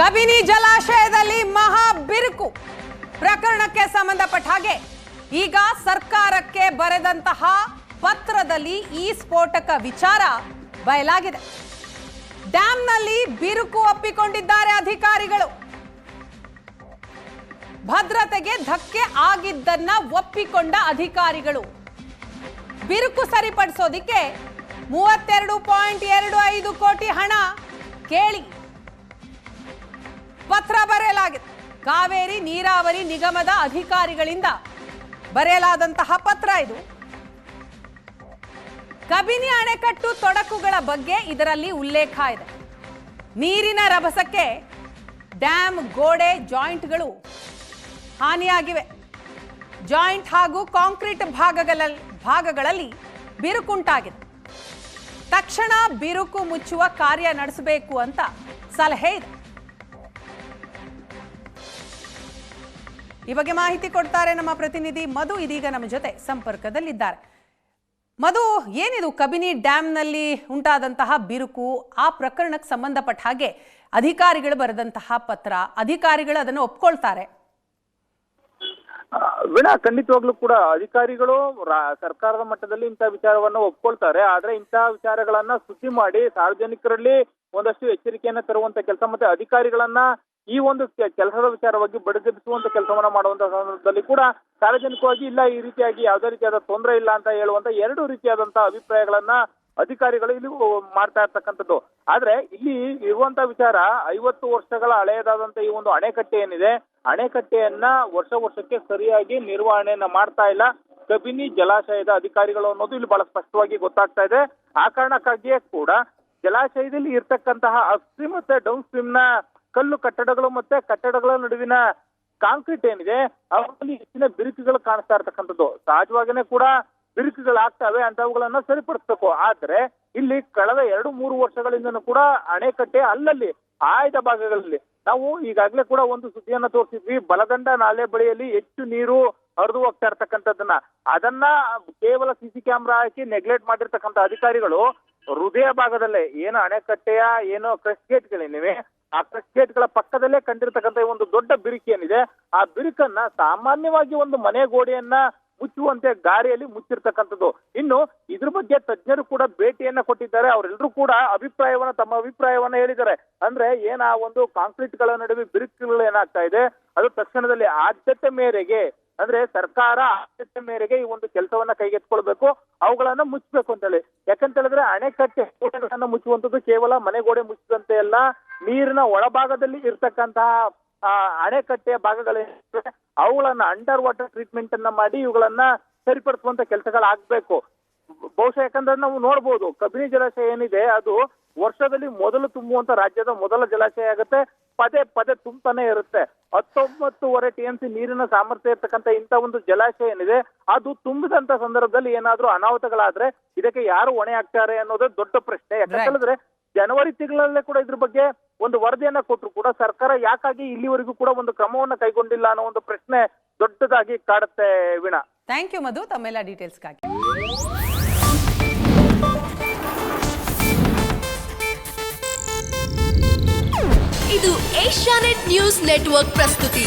ಕಬಿನಿ ಜಲಾಶಯದಲ್ಲಿ ಮಹಾ ಬಿರುಕು ಪ್ರಕರಣಕ್ಕೆ ಸಂಬಂಧಪಟ್ಟ ಹಾಗೆ. ಈಗ ಸರ್ಕಾರಕ್ಕೆ ಬರೆದಂತಹ ಪತ್ರದಲ್ಲಿ ಈ ಸ್ಫೋಟಕ ವಿಚಾರ ಬಯಲಾಗಿದೆ. ಡ್ಯಾಂನಲ್ಲಿ ಬಿರುಕು ಒಪ್ಪಿಕೊಂಡಿದ್ದಾರೆ ಅಧಿಕಾರಿಗಳು. ಭದ್ರತೆಗೆ ಧಕ್ಕೆ ಆಗಿದ್ದನ್ನ ಒಪ್ಪಿಕೊಂಡ ಅಧಿಕಾರಿಗಳು. ಬಿರುಕು ಸರಿಪಡಿಸೋದಿಕ್ಕೆ ಮೂವತ್ತೆರಡು ಪಾಯಿಂಟ್ ಎರಡು ಐದು ಕೋಟಿ ಹಣ ಕೇಳಿ. ಕಾವೇರಿ ನೀರಾವರಿ ನಿಗಮದ ಅಧಿಕಾರಿಗಳಿಂದ ಬರೆಯಲಾದಂತಹ ಪತ್ರ ಇದು. ಕಬಿನಿ ಅಣೆಕಟ್ಟು ತೊಡಕುಗಳ ಬಗ್ಗೆ ಇದರಲ್ಲಿ ಉಲ್ಲೇಖ ಇದೆ. ನೀರಿನ ರಭಸಕ್ಕೆ ಡ್ಯಾಮ್ ಗೋಡೆ, ಜಾಯಿಂಟ್ಗಳು ಹಾನಿಯಾಗಿವೆ. ಜಾಯಿಂಟ್ ಹಾಗೂ ಕಾಂಕ್ರೀಟ್ ಭಾಗಗಳಲ್ಲಿ ಭಾಗಗಳಲ್ಲಿ ಬಿರುಕುಂಟಾಗಿದೆ. ತಕ್ಷಣ ಬಿರುಕು ಮುಚ್ಚುವ ಕಾರ್ಯ ನಡೆಸಬೇಕು ಅಂತ ಸಲಹೆ ಇದೆ. ಈ ಬಗ್ಗೆ ಮಾಹಿತಿ ಕೊಡ್ತಾರೆ ನಮ್ಮ ಪ್ರತಿನಿಧಿ ಮಧು. ಇದೀಗ ನಮ್ಮ ಜೊತೆ ಸಂಪರ್ಕದಲ್ಲಿದ್ದಾರೆ. ಮಧು, ಏನಿದು ಕಬಿನಿ ಡ್ಯಾಂನಲ್ಲಿ ಉಂಟಾದಂತಹ ಬಿರುಕು? ಆ ಪ್ರಕರಣಕ್ಕೆ ಸಂಬಂಧಪಟ್ಟ ಹಾಗೆ ಅಧಿಕಾರಿಗಳು ಬರೆದಂತಹ ಪತ್ರ, ಅಧಿಕಾರಿಗಳು ಅದನ್ನು ಒಪ್ಕೊಳ್ತಾರೆ. ವಿನಾ, ಖಂಡಿತವಾಗ್ಲೂ ಕೂಡ ಅಧಿಕಾರಿಗಳು ಸರ್ಕಾರದ ಮಟ್ಟದಲ್ಲಿ ಇಂತಹ ವಿಚಾರವನ್ನು ಒಪ್ಕೊಳ್ತಾರೆ. ಆದ್ರೆ ಇಂತಹ ವಿಚಾರಗಳನ್ನ ಸುದ್ದಿ ಮಾಡಿ ಸಾರ್ವಜನಿಕರಲ್ಲಿ ಒಂದಷ್ಟು ಎಚ್ಚರಿಕೆಯನ್ನ ತರುವಂತ ಕೆಲಸ ಮತ್ತೆ ಅಧಿಕಾರಿಗಳನ್ನ ಈ ಒಂದು ಕೆಲಸದ ವಿಚಾರವಾಗಿ ಬಡಿದೆಬ್ಬಿಸುವಂತ ಕೆಲಸವನ್ನ ಮಾಡುವಂತ ಸಂದರ್ಭದಲ್ಲಿ ಕೂಡ ಸಾರ್ವಜನಿಕವಾಗಿ ಇಲ್ಲ, ಈ ರೀತಿಯಾಗಿ ಯಾವುದೇ ರೀತಿಯಾದ ತೊಂದರೆ ಇಲ್ಲ ಅಂತ ಹೇಳುವಂತ ಎರಡು ರೀತಿಯಾದಂತಹ ಅಭಿಪ್ರಾಯಗಳನ್ನ ಅಧಿಕಾರಿಗಳು ಇಲ್ಲಿ ಮಾಡ್ತಾ ಇರ್ತಕ್ಕಂಥದ್ದು. ಆದ್ರೆ ಇಲ್ಲಿ ಇರುವಂತ ವಿಚಾರ ಐವತ್ತು ವರ್ಷಗಳ ಹಳೆಯದಾದಂತ ಈ ಒಂದು ಅಣೆಕಟ್ಟೆ ಏನಿದೆ, ಅಣೆಕಟ್ಟೆಯನ್ನ ವರ್ಷ ವರ್ಷಕ್ಕೆ ಸರಿಯಾಗಿ ನಿರ್ವಹಣೆಯನ್ನ ಮಾಡ್ತಾ ಇಲ್ಲ. ಕಬಿನಿ ಜಲಾಶಯದ ಅಧಿಕಾರಿಗಳು ಅನ್ನೋದು ಇಲ್ಲಿ ಬಹಳ ಸ್ಪಷ್ಟವಾಗಿ ಗೊತ್ತಾಗ್ತಾ ಇದೆ. ಆ ಕಾರಣಕ್ಕಾಗಿಯೇ ಕೂಡ ಜಲಾಶಯದಲ್ಲಿ ಇರ್ತಕ್ಕಂತಹ ಅಪ್ಸ್ಟ್ರೀಮ್ ಮತ್ತೆ ಡೌನ್ ಸ್ಟ್ರೀಮ್ನ ಕಲ್ಲು ಕಟ್ಟಡಗಳು ಮತ್ತೆ ಕಟ್ಟಡಗಳ ನಡುವಿನ ಕಾಂಕ್ರೀಟ್ ಏನಿದೆ, ಅವುಗಳಲ್ಲಿ ಹೆಚ್ಚಿನ ಬಿರುಕುಗಳು ಕಾಣಿಸ್ತಾ ಇರ್ತಕ್ಕಂಥದ್ದು. ಸಹಜವಾಗಿನೇ ಕೂಡ ಬಿರುಕುಗಳಾಗ್ತವೆ, ಅಂತವುಗಳನ್ನ ಸರಿಪಡಿಸಬೇಕು. ಆದ್ರೆ ಇಲ್ಲಿ ಕಳೆದ ಎರಡು, ಮೂರು ವರ್ಷಗಳಿಂದನೂ ಕೂಡ ಅಣೆಕಟ್ಟೆ ಅಲ್ಲಲ್ಲಿ, ಆಯ್ದ ಭಾಗಗಳಲ್ಲಿ ನಾವು ಈಗಾಗಲೇ ಕೂಡ ಒಂದು ಸುದ್ದಿಯನ್ನ ತೋರಿಸಿದ್ವಿ. ಬಲದಂಡ ನಾಲೆ ಬಳಿಯಲ್ಲಿ ಹೆಚ್ಚು ನೀರು ಹರಿದು ಹೋಗ್ತಾ ಇರ್ತಕ್ಕಂಥದ್ದನ್ನ. ಅದನ್ನ ಕೇವಲ ಸಿಸಿ ಕ್ಯಾಮ್ರಾ ಹಾಕಿ ನೆಗ್ಲೆಕ್ಟ್ ಮಾಡಿರ್ತಕ್ಕಂಥ ಅಧಿಕಾರಿಗಳು ಹೃದಯ ಭಾಗದಲ್ಲೇ, ಏನು ಅಣೆಕಟ್ಟೆಯ, ಏನು ಕ್ರಸ್ಟ್ ಗೇಟ್ಗಳೇನಿವೆ ಆ ಕ್ರಸ್ಟ್ ಗೇಟ್ಗಳ ಪಕ್ಕದಲ್ಲೇ ಕಂಡಿರ್ತಕ್ಕಂಥ ಒಂದು ದೊಡ್ಡ ಬಿರುಕು ಏನಿದೆ, ಆ ಬಿರುಕನ್ನ ಸಾಮಾನ್ಯವಾಗಿ ಒಂದು ಮನೆ ಗೋಡೆಯನ್ನ ಮುಚ್ಚುವಂತೆ ಗಾರಿಯಲ್ಲಿ ಮುಚ್ಚಿರ್ತಕ್ಕಂಥದ್ದು. ಇನ್ನು ಇದ್ರ ಬಗ್ಗೆ ತಜ್ಞರು ಕೂಡ ಭೇಟಿಯನ್ನ ಕೊಟ್ಟಿದ್ದಾರೆ. ಅವರೆಲ್ಲರೂ ಕೂಡ ಅಭಿಪ್ರಾಯವನ್ನ, ತಮ್ಮ ಅಭಿಪ್ರಾಯವನ್ನ ಹೇಳಿದ್ದಾರೆ. ಅಂದ್ರೆ ಏನ ಆ ಒಂದು ಕಾಂಕ್ರೀಟ್ಗಳ ನಡುವೆ ಬಿರುಕುಗಳು ಏನಾಗ್ತಾ ಇದೆ, ಅದು ತಕ್ಷಣದಲ್ಲಿ ಆದ್ಯತೆ ಮೇರೆಗೆ, ಅಂದ್ರೆ ಸರ್ಕಾರ ಆದ್ಯತೆ ಮೇರೆಗೆ ಈ ಒಂದು ಕೆಲಸವನ್ನ ಕೈಗೆತ್ಕೊಳ್ಬೇಕು ಅವುಗಳನ್ನ ಮುಚ್ಚಬೇಕು ಅಂತ ಹೇಳಿ ಯಾಕಂತ ಹೇಳಿದ್ರೆ ಅಣೆಕಟ್ಟೆ ಗೋಡೆಗಳನ್ನ ಮುಚ್ಚುವಂತದ್ದು ಕೇವಲ ಮನೆ ಗೋಡೆ ಮುಚ್ಚಿದಂತೆ ಅಲ್ಲ ನೀರಿನ ಒಳಭಾಗದಲ್ಲಿ ಇರ್ತಕ್ಕಂತಹ ಅಣೆಕಟ್ಟೆಯ ಭಾಗಗಳೇನಿವೆ ಅವುಗಳನ್ನ ಅಂಡರ್ ವಾಟರ್ ಟ್ರೀಟ್ಮೆಂಟ್ ಅನ್ನ ಮಾಡಿ ಇವುಗಳನ್ನ ಸರಿಪಡಿಸುವಂತ ಕೆಲಸಗಳಾಗ್ಬೇಕು. ಬಹುಶಃ ಯಾಕಂದ್ರೆ ನಾವು ನೋಡ್ಬೋದು ಕಬಿನಿ ಜಲಾಶಯ ಏನಿದೆ ಅದು ವರ್ಷದಲ್ಲಿ ಮೊದಲು ತುಂಬುವಂತ ರಾಜ್ಯದ ಮೊದಲ ಜಲಾಶಯ ಆಗುತ್ತೆ ಪದೇ ಪದೇ ತುಂಬತಾನೆ ಇರುತ್ತೆ. ಹತ್ತೊಂಬತ್ತುವರೆ ಟಿ ಎಂ ಸಿ ನೀರಿನ ಸಾಮರ್ಥ್ಯ ಇರ್ತಕ್ಕಂಥ ಇಂಥ ಒಂದು ಜಲಾಶಯ ಏನಿದೆ ಅದು ತುಂಬಿದಂತ ಸಂದರ್ಭದಲ್ಲಿ ಏನಾದ್ರೂ ಅನಾಹುತಗಳಾದ್ರೆ ಇದಕ್ಕೆ ಯಾರು ಹೊಣೆ ಆಗ್ತಾರೆ ಅನ್ನೋದೇ ದೊಡ್ಡ ಪ್ರಶ್ನೆ. ಯಾಕಂತ ಹೇಳಿದ್ರೆ ಜನವರಿ ತಿಂಗಳಲ್ಲೇ ಕೂಡ ಇದ್ರ ಬಗ್ಗೆ ಒಂದು ವರದಿಯನ್ನ ಕೊಟ್ಟರು ಕೂಡ ಸರ್ಕಾರ ಯಾಕಾಗಿ ಇಲ್ಲಿವರೆಗೂ ಕೂಡ ಒಂದು ಕ್ರಮವನ್ನ ಕೈಗೊಂಡಿಲ್ಲ ಅನ್ನೋ ಒಂದು ಪ್ರಶ್ನೆ ದೊಡ್ಡದಾಗಿ ಕಾಡುತ್ತೆ ವೀಣಾ. ಥ್ಯಾಂಕ್ ಯು ಮಧು. ತಮ್ಮೆಲ್ಲ ಡೀಟೇಲ್ಸ್ಗಾಗಿ ಇದು ಏಷ್ಯಾನೆಟ್ ನ್ಯೂಸ್ ನೆಟ್ವರ್ಕ್ ಪ್ರಸ್ತುತಿ.